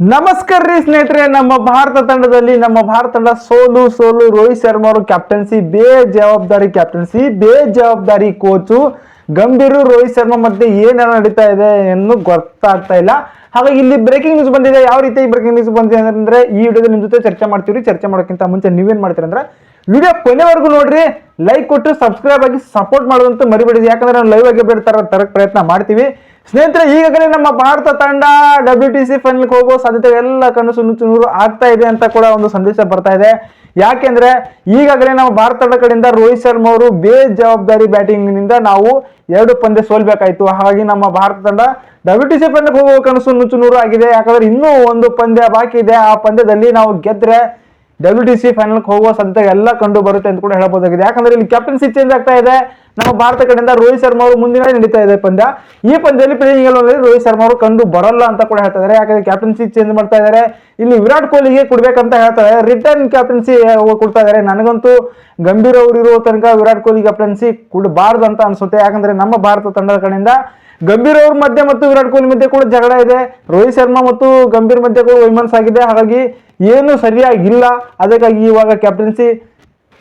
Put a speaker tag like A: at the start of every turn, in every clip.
A: ನಮಸ್ಕಾರ ರೀ ಸ್ನೇಹಿತರೆ, ನಮ್ಮ ಭಾರತ ತಂಡದಲ್ಲಿ ನಮ್ಮ ಭಾರತ ತಂಡ ಸೋಲು ಸೋಲು, ರೋಹಿತ್ ಶರ್ಮಾ ಅವರು ಕ್ಯಾಪ್ಟನ್ಸಿ ಬೇಜವಾಬ್ದಾರಿ ಕ್ಯಾಪ್ಟನ್ಸಿ ಬೇಜವಾಬ್ದಾರಿ ಕೋಚು ಗಂಭೀರ್ ರೋಹಿತ್ ಶರ್ಮಾ ಮಧ್ಯೆ ಏನೇನು ನಡೀತಾ ಇದೆ ಎಂದು ಗೊತ್ತಾಗ್ತಾ ಇಲ್ಲ. ಹಾಗಾಗಿ ಇಲ್ಲಿ ಬ್ರೇಕಿಂಗ್ ನ್ಯೂಸ್ ಬಂದಿದೆ. ಯಾವ ರೀತಿ ಬ್ರೇಕಿಂಗ್ ನ್ಯೂಸ್ ಬಂದಿದೆ ಅಂದ್ರೆ ಈ ವಿಡಿಯೋದಲ್ಲಿ ನಿಮ್ಮ ಜೊತೆ ಚರ್ಚೆ ಮಾಡ್ತೀವಿ ಚರ್ಚೆ ಮಾಡೋಕ್ಕಿಂತ ಮುಂಚೆ ನೀವೇನ್ ಮಾಡ್ತೀರಿ ಅಂದ್ರೆ ವಿಡಿಯೋ ಕೊನೆವರೆಗೂ ನೋಡ್ರಿ. ಲೈಕ್ ಕೊಟ್ಟು ಸಬ್ಸ್ಕ್ರೈಬ್ ಆಗಿ ಸಪೋರ್ಟ್ ಮಾಡೋದಂತ ಮರಿಬೇಡಿ ಯಾಕಂದ್ರೆ ನಾವು ಲೈವ್ ಆಗಿ ಬಿಡ್ತಾರ ತರಕ್ ಪ್ರಯತ್ನ ಮಾಡ್ತೀವಿ. ಸ್ನೇಹಿತರೆ, ಈಗಾಗಲೇ ನಮ್ಮ ಭಾರತ ತಂಡ ಡಬ್ಲ್ಯೂ ಟಿ ಸಿ ಫೈನಲ್ಗೆ ಹೋಗೋ ಸಾಧ್ಯತೆ ಎಲ್ಲ ಕನಸು ನುಚ್ಚು ನೂರು ಆಗ್ತಾ ಇದೆ ಅಂತ ಕೂಡ ಒಂದು ಸಂದೇಶ ಬರ್ತಾ ಇದೆ. ಯಾಕೆಂದ್ರೆ, ಈಗಾಗಲೇ ನಮ್ಮ ಭಾರತ ತಂಡ ಕಡೆಯಿಂದ ರೋಹಿತ್ ಶರ್ಮಾ ಅವರು ಬೇಜವಾಬ್ದಾರಿ ಬ್ಯಾಟಿಂಗ್ನಿಂದ ನಾವು ಎರಡು ಪಂದ್ಯ ಸೋಲ್ಬೇಕಾಯ್ತು. ಹಾಗಾಗಿ ನಮ್ಮ ಭಾರತ ತಂಡ ಡಬ್ಲ್ಯೂ ಟಿ ಸಿ ಫೈನಲ್ಗೆ ಹೋಗುವ ಕನಸು ನುಚ್ಚು ನೂರು ಆಗಿದೆ. ಯಾಕಂದ್ರೆ ಇನ್ನೂ ಒಂದು ಪಂದ್ಯ ಬಾಕಿ ಇದೆ. ಆ ಪಂದ್ಯದಲ್ಲಿ ನಾವು ಗೆದ್ರೆ ಡಬ್ಲ್ಯೂ ಟಿ ಸಿ ಫೈನಲ್ಗೆ ಹೋಗುವ ಸಾಧ್ಯತೆ ಎಲ್ಲ ಕಂಡು ಬರುತ್ತೆ ಅಂತ ಕೂಡ ಹೇಳಬಹುದಾಗಿದೆ. ಯಾಕಂದ್ರೆ ಇಲ್ಲಿ ಕ್ಯಾಪ್ಟನ್ಸಿ ಚೇಂಜ್ ಆಗ್ತಾ ಇದೆ. ನಮ್ಮ ಭಾರತ ಕಡೆಯಿಂದ ರೋಹಿತ್ ಶರ್ಮಾ ಅವರು ಮುಂದಿನ ನಡೀತಾ ಇದೆ ಪಂದ್ಯ. ಈ ಪಂದ್ಯದಲ್ಲಿ ಪ್ಲೇಯಿಂಗ್ ರೋಹಿತ್ ಶರ್ಮಾ ಅವರು ಕಂಡು ಬರಲ್ಲ ಅಂತ ಕೂಡ ಹೇಳ್ತಾ ಇದ್ದಾರೆ. ಯಾಕಂದ್ರೆ ಕ್ಯಾಪ್ಟನ್ಸಿ ಚೇಂಜ್ ಮಾಡ್ತಾ ಇದ್ದಾರೆ. ಇಲ್ಲಿ ವಿರಾಟ್ ಕೊಹ್ಲಿಗೆ ಕೊಡ್ಬೇಕಂತ ಹೇಳ್ತಾ ಇದಾರೆ ರಿಟರ್ನ್ ಕ್ಯಾಪ್ಟನ್ಸಿ ಕೊಡ್ತಾ ಇದ್ದಾರೆ. ನನಗಂತೂ ಗಂಭೀರ್ ಅವರು ಇರುವ ತನಕ ವಿರಾಟ್ ಕೊಹ್ಲಿ ಕ್ಯಾಪ್ಟನ್ಸಿ ಕೊಡಬಾರ್ದು ಅಂತ ಅನ್ಸುತ್ತೆ. ಯಾಕಂದ್ರೆ ನಮ್ಮ ಭಾರತ ತಂಡದ ಕಡೆಯಿಂದ ಗಂಭೀರ್ ಅವ್ರ ಮಧ್ಯೆ ಮತ್ತು ವಿರಾಟ್ ಕೊಹ್ಲಿ ಮಧ್ಯೆ ಕೂಡ ಜಗಳ ಇದೆ. ರೋಹಿತ್ ಶರ್ಮಾ ಮತ್ತು ಗಂಭೀರ್ ಮಧ್ಯೆ ಕೂಡ ವೈಮನ್ಸ್ ಆಗಿದೆ. ಹಾಗಾಗಿ ಏನು ಸರಿಯಾಗಿಲ್ಲ. ಅದಕ್ಕಾಗಿ ಇವಾಗ ಕ್ಯಾಪ್ಟನ್ಸಿ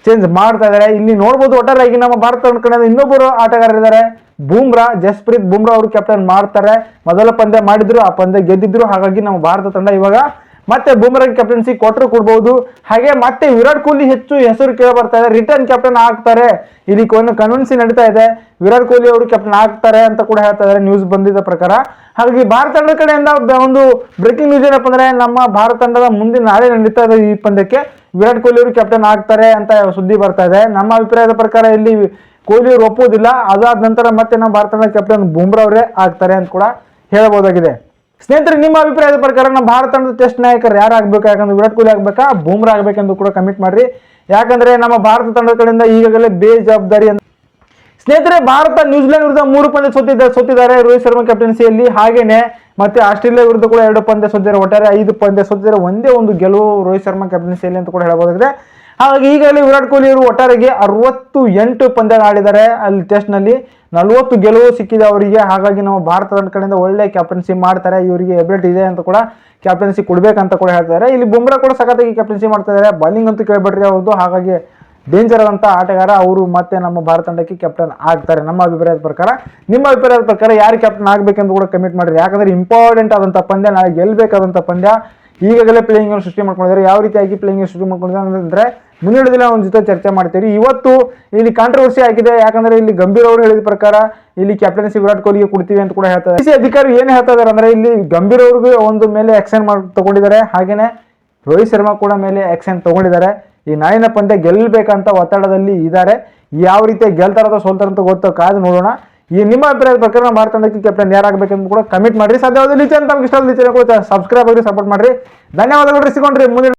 A: ಚೇಂಜ್ ಮಾಡ್ತಾ ಇದ್ದಾರೆ ಇಲ್ಲಿ ನೋಡ್ಬೋದು ಒಟ್ಟಾರೆಯಾಗಿ ನಮ್ಮ ಭಾರತ ಕಡೆಯಿಂದ ಇನ್ನೊಬ್ಬರು ಆಟಗಾರರಿದ್ದಾರೆ ಬೂಮ್ರಾ, ಜಸ್ಪ್ರೀತ್ ಬೂಮ್ರಾ ಅವರು ಕ್ಯಾಪ್ಟನ್ ಮಾಡ್ತಾರೆ. ಮೊದಲ ಪಂದ್ಯ ಮಾಡಿದ್ರು, ಆ ಪಂದ್ಯ ಗೆದ್ದಿದ್ರು. ಹಾಗಾಗಿ ನಮ್ಮ ಭಾರತ ತಂಡ ಇವಾಗ ಮತ್ತೆ ಬೂಮ್ರಾ ಕ್ಯಾಪ್ಟನ್ಸಿ ಕೊಟ್ಟರು ಕೊಡ್ಬೋದು. ಹಾಗೆ ಮತ್ತೆ ವಿರಾಟ್ ಕೊಹ್ಲಿ ಹೆಚ್ಚು ಹೆಸರು ಕೇಳಿ ಬರ್ತಾ ಇದೆ. ರಿಟರ್ನ್ ಕ್ಯಾಪ್ಟನ್ ಆಗ್ತಾರೆ. ಇಲ್ಲಿ ಒಂದು ಕನ್ವಿನ್ಸಿ ನಡೀತಾ ಇದೆ. ವಿರಾಟ್ ಕೊಹ್ಲಿ ಅವರು ಕ್ಯಾಪ್ಟನ್ ಆಗ್ತಾರೆ ಅಂತ ಕೂಡ ಹೇಳ್ತಾ ಇದ್ದಾರೆ. ನ್ಯೂಸ್ ಬಂದಿದ್ದ ಪ್ರಕಾರ. ಹಾಗಾಗಿ ಭಾರತ ತಂಡದ ಕಡೆಯಿಂದ ಒಂದು ಬ್ರೇಕಿಂಗ್ ನ್ಯೂಸ್ ಏನಪ್ಪ ಅಂದ್ರೆ ನಮ್ಮ ಭಾರತ ತಂಡದ ಮುಂದೆ ನಾಳೆ ನಡೀತಾ ಇದೆ ಈ ಪಂದ್ಯಕ್ಕೆ. ವಿರಾಟ್ ಕೊಹ್ಲಿ ಅವರು ಕ್ಯಾಪ್ಟನ್ ಆಗ್ತಾರೆ ಅಂತ ಸುದ್ದಿ ಬರ್ತಾ ಇದೆ. ನಮ್ಮ ಅಭಿಪ್ರಾಯದ ಪ್ರಕಾರ ಇಲ್ಲಿ ಕೊಹ್ಲಿ ಅವರು ಒಪ್ಪುವುದಿಲ್ಲ. ಅದಾದ ನಂತರ ಮತ್ತೆ ನಮ್ಮ ಭಾರತ ತಂಡದ ಕ್ಯಾಪ್ಟನ್ ಬುಮ್ರಾ ಅವರೇ ಆಗ್ತಾರೆ ಅಂತ ಕೂಡ ಹೇಳಬಹುದಾಗಿದೆ. ಸ್ನೇಹಿತರೆ, ನಿಮ್ಮ ಅಭಿಪ್ರಾಯದ ಪ್ರಕಾರ ನಮ್ಮ ಭಾರತ ತಂಡದ ಟೆಸ್ಟ್ ನಾಯಕರು ಯಾರು ಆಗ್ಬೇಕು? ಯಾಕಂದ್ರೆ ವಿರಾಟ್ ಕೊಹ್ಲಿ ಆಗ್ಬೇಕಾ? ಬೂಮ್ರಾ ಆಗಬೇಕೆಂದು ಕೂಡ ಕಮಿಟ್ ಮಾಡ್ರಿ. ಯಾಕಂದ್ರೆ ನಮ್ಮ ಭಾರತ ತಂಡದ ಕಡೆಯಿಂದ ಈಗಾಗಲೇ ಬೇಜವಾಬ್ದಾರಿ ಅಂತ. ಸ್ನೇಹಿತರೆ, ಭಾರತ ನ್ಯೂಜಿಲೆಂಡ್ ವಿರುದ್ಧ ಮೂರು ಪಂದ್ಯ ಸೋತಿದ್ದ ಸೋತಿದ್ದಾರೆ ರೋಹಿತ್ ಶರ್ಮಾ ಕ್ಯಾಪ್ಟನ್ಸಿಯಲ್ಲಿ ಹಾಗೇನೆ ಮತ್ತೆ ಆಸ್ಟ್ರೇಲಿಯಾ ವಿರುದ್ಧ ಕೂಡ ಎರಡು ಪಂದ್ಯ ಸೋತಿದ್ದಾರೆ. ಒಟ್ಟಾರೆ ಐದು ಪಂದ್ಯ ಸೋತಿದ್ದಾರೆ. ಒಂದೇ ಒಂದು ಗೆಲುವು ರೋಹಿತ್ ಶರ್ಮಾ ಕ್ಯಾಪ್ಟನ್ಸಿಯಲ್ಲಿ ಅಂತ ಕೂಡ ಹೇಳಬಹುದಾಗಿದೆ. ಹಾಗಾಗಿ ಈಗಾಗಲೇ ವಿರಾಟ್ ಕೊಹ್ಲಿ ಅವರು ಒಟ್ಟಾರೆಗೆ ಅರವತ್ತು ಎಂಟು ಪಂದ್ಯಗಳು ಆಡಿದ್ದಾರೆ ಅಲ್ಲಿ ಟೆಸ್ಟ್ನಲ್ಲಿ. ನಲವತ್ತು ಗೆಲುವು ಸಿಕ್ಕಿದೆ ಅವರಿಗೆ. ಹಾಗಾಗಿ ನಾವು ಭಾರತ ತಂಡ ಕಡೆಯಿಂದ ಒಳ್ಳೆ ಕ್ಯಾಪ್ಟನ್ಸಿ ಮಾಡ್ತಾರೆ. ಇವರಿಗೆ ಎಬಿಲಿಟಿ ಇದೆ ಅಂತ ಕೂಡ ಕ್ಯಾಪ್ಟನ್ಸಿ ಕೊಡಬೇಕಂತ ಕೂಡ ಹೇಳ್ತಾರೆ ಇಲ್ಲಿ ಬುಮ್ರಾ ಕೂಡ ಸಖತ್ತಾಗಿ ಕ್ಯಾಪ್ಟನ್ಸಿ ಮಾಡ್ತಾ ಇದ್ದಾರೆ. ಬಾಲಿಂಗ್ ಅಂತೂ ಕೇಳ್ಬೇಡ್ರಿ ಅವ್ರದ್ದು ಹಾಗಾಗಿ ಡೇಂಜರ್ ಆದಂಥ ಆಟಗಾರ ಅವರು ಮತ್ತೆ ನಮ್ಮ ಭಾರತ ತಂಡಕ್ಕೆ ಕ್ಯಾಪ್ಟನ್ ಆಗ್ತಾರೆ. ನಮ್ಮ ಅಭಿಪ್ರಾಯದ ಪ್ರಕಾರ. ನಿಮ್ಮ ಅಭಿಪ್ರಾಯದ ಪ್ರಕಾರ ಯಾರು ಕ್ಯಾಪ್ಟನ್ ಆಗಬೇಕೆಂದು ಕೂಡ ಕಮಿಟ್ ಮಾಡಿರಿ ಯಾಕಂದ್ರೆ ಇಂಪಾರ್ಟೆಂಟ್ ಆದಂಥ ಪಂದ್ಯ, ನಾಳೆ ಗೆಲ್ಲಬೇಕಾದಂಥ ಪಂದ್ಯ ಈಗಾಗಲೇ ಪ್ಲೇಯಿಂಗ್ ಸೃಷ್ಟಿ ಮಾಡ್ಕೊಂಡಿದ್ದಾರೆ. ಯಾವ ರೀತಿಯಾಗಿ ಪ್ಲೇಯಿಂಗ್ ಸೃಷ್ಟಿ ಮಾಡ್ಕೊಂಡಿದ್ದಾರೆ ಅಂದ್ರೆ ಮುಂದಿನ ದಿನ ಒಂದ್ ಜೊತೆ ಚರ್ಚೆ ಮಾಡ್ತೀವಿ ಇವತ್ತು ಇಲ್ಲಿ ಕಾಂಟ್ರವರ್ಸಿ ಆಗಿದೆ. ಯಾಕಂದ್ರೆ ಇಲ್ಲಿ ಗಂಭೀರ್ ಅವರು ಹೇಳಿದ ಪ್ರಕಾರ ಇಲ್ಲಿ ಕ್ಯಾಪ್ಟನ್ಸಿ ವಿರಾಟ್ ಕೊಹ್ಲಿಗೆ ಕೊಡ್ತೀವಿ ಅಂತ ಕೂಡ ಹೇಳ್ತಾರೆ. ಸಿ ಅಧಿಕಾರಿ ಏನು ಹೇಳ್ತಾ ಇದಾರೆ ಅಂದ್ರೆ ಇಲ್ಲಿ ಗಂಭೀರ್ ಅವ್ರಿಗೆ ಒಂದು ಮೇಲೆ ಆಕ್ಷನ್ ಮಾಡಿ ತಗೊಂಡಿದ್ದಾರೆ. ಹಾಗೇನೆ ರೋಹಿತ್ ಶರ್ಮಾ ಕೂಡ ಮೇಲೆ ಆಕ್ಷನ್ ತಗೊಂಡಿದ್ದಾರೆ. ಈ ನಾಯಿನ ಪಂದ್ಯ ಗೆಲ್ಲಬೇಕಂತ ಒತ್ತಡದಲ್ಲಿ ಇದ್ದಾರೆ. ಯಾವ ರೀತಿ ಗೆಲ್ತಾರ ಅಥವಾ ಸೋಲ್ತಾರ ಅಂತ ಗೊತ್ತೋ. ಕಾದು ನೋಡೋಣ. ಈ ನಿಮ್ಮ ಅಭಿಪ್ರಾಯದ ಪ್ರಕಾರ ಭಾರತ ತಂಡಕ್ಕೆ ಕ್ಯಾಪ್ಟನ್ ಯಾರಾಗಬೇಕೆಂದು ಕೂಡ ಕಮಿಟ್ ಮಾಡಿ ಸಾಧ್ಯವಾದ ಲೀಚನ್ ತಮ್ಗೆ ಇಷ್ಟ ಲೀಚನ್ ಕೂಡ ಸಬ್ಸ್ಕ್ರೈಬ್ ಆಗಿ ಸಪೋರ್ಟ್ ಮಾಡಿರಿ. ಧನ್ಯವಾದಗಳು ಸಿಗೊಂಡ್ರಿ ಮುಂದಿನ